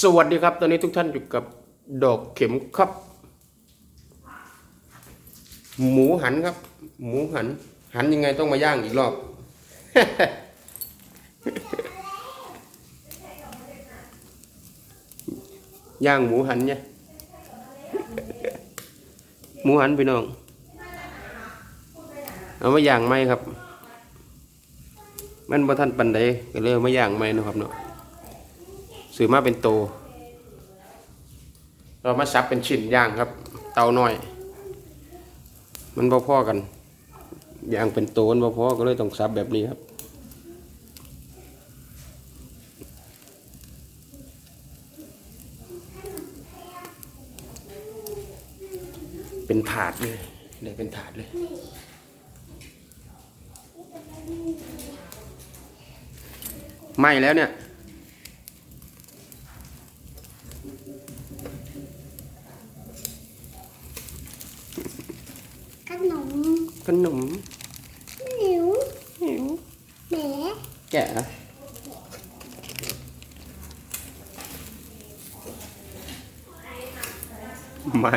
สวัสดีครับ ตอนนี้ทุกท่านอยู่กับดอกเข็มครับ หมูหันครับ หมูหัน หันยังไงต้องมาย่างอีกรอบ ย่างหมูหันเนี่ยหมูหันพี่น้อง เอามาย่างไหมครับ มันบ่ทันปันใดก็เลยมาย่างไหมนะครับเนาะ ซื้อมาเป็นโต เรามาซับเป็นชิ้นย่างครับ เตาน้อย มันพอๆกันย่างเป็นโตมันพอๆก็เลยต้องซับแบบนี้ครับเป็นถาดเลยเดี๋ยวเป็นถาดเลย ไหม้แล้วเนี่ย ขนม ขนมหนิวหิวแหมแกะนะไม่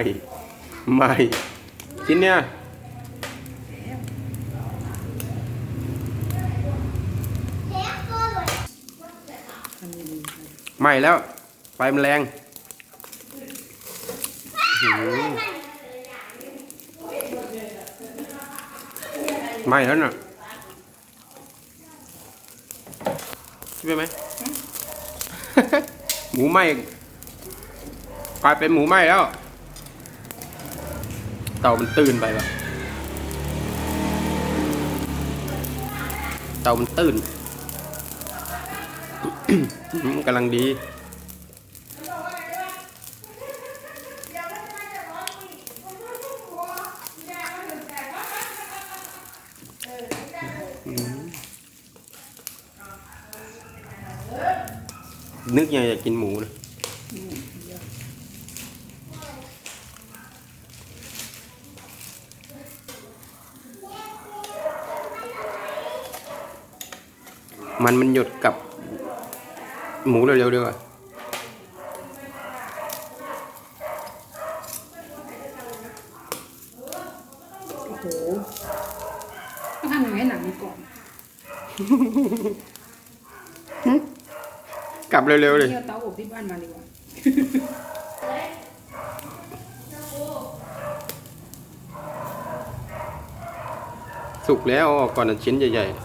ไม่ชิ้นเนี้ยไม่แล้ว ไฟมันแรงอื้อหือ ไหม่แล้วน่ะใช่ไหม หมูไหม้กลายเป็นหมูไหม้แล้ว เตามันตื่นไปแล้วเตามันตื่นกำลังดี นึกยังอยากกินหมูนะมันมันหยดกับหมูเร็วๆดีกว่า โอ้โหต้องทำยังไงให้หนังมัน กรอบกลับเร็วๆเลยเที่ยวเตาอบที่บ้านมาดีกว่าสุกแล้วเอาออกก่อนนะชิ้นใหญ่ๆ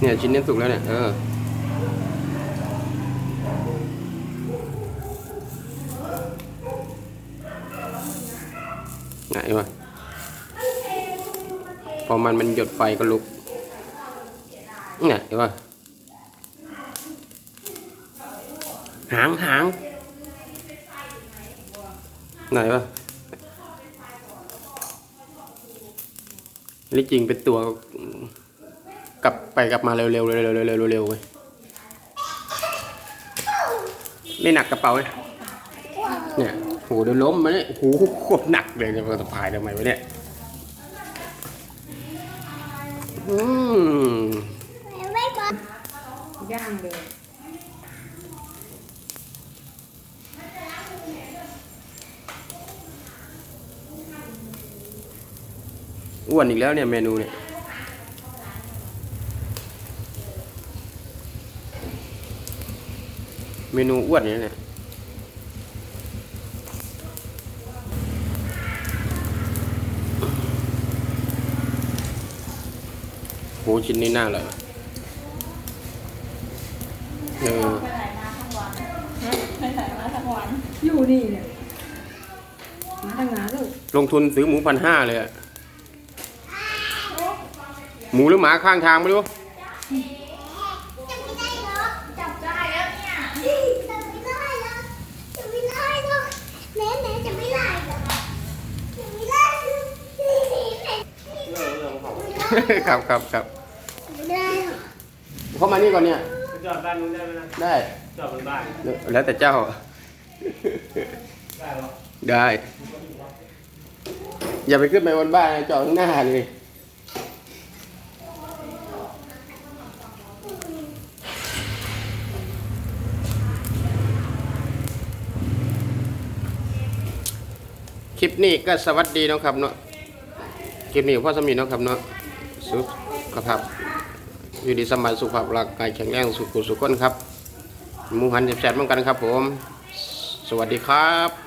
เนี่ยชิ้นนี้สุกแล้วเนี่ยเออไหนวะ พอมันมันหยดไฟก็ลุกไงวะหางหางไหนวะนี่จริงเป็นตัวกลับไปกลับมาเร็วๆเร็วๆเร็วๆเร็วๆเร็วๆเว้ยไม่หนักกระเป๋าเลยเนี่ยโหเดี๋ยวล้มมาเนี่ยโหโคตรหนักเลยจะมาสะพายทำไมวะเนี่ย อืมไม่บอกย่างเลยอ้วนอีกแล้วเนี่ยเมนูเนี่ยเมนูอ้วนเนี่ย เนี่ยโหชิ้นนี้น่าเลยเอออยู่นี่เนี่ยมาทางงานลูกลงทุนซื้อหมูพันห้าเลยอะหมูหรือหมาข้างทางไม่รู้ ครับครับครับเข้ามานี่ก่อนเนี่ย จอดบ้านนู้นได้ไหมได้ จอดบนบ้านแล้วแต่เจ้า ได้หรอได้ อย่าไปขึ้นไปบนบ้านนะจอดข้างหน้าเลยคลิปนี้ก็สวัสดีนะครับเนาะคลิปนี้พ่อสมีนะครับเนาะ สุขภาพอยู่ดีสมัยสุขภาพร่างกายแข็งแรงสุขุสุขคนครับมูหันแสบๆเหมือนกันครับผม สวัสดีครับ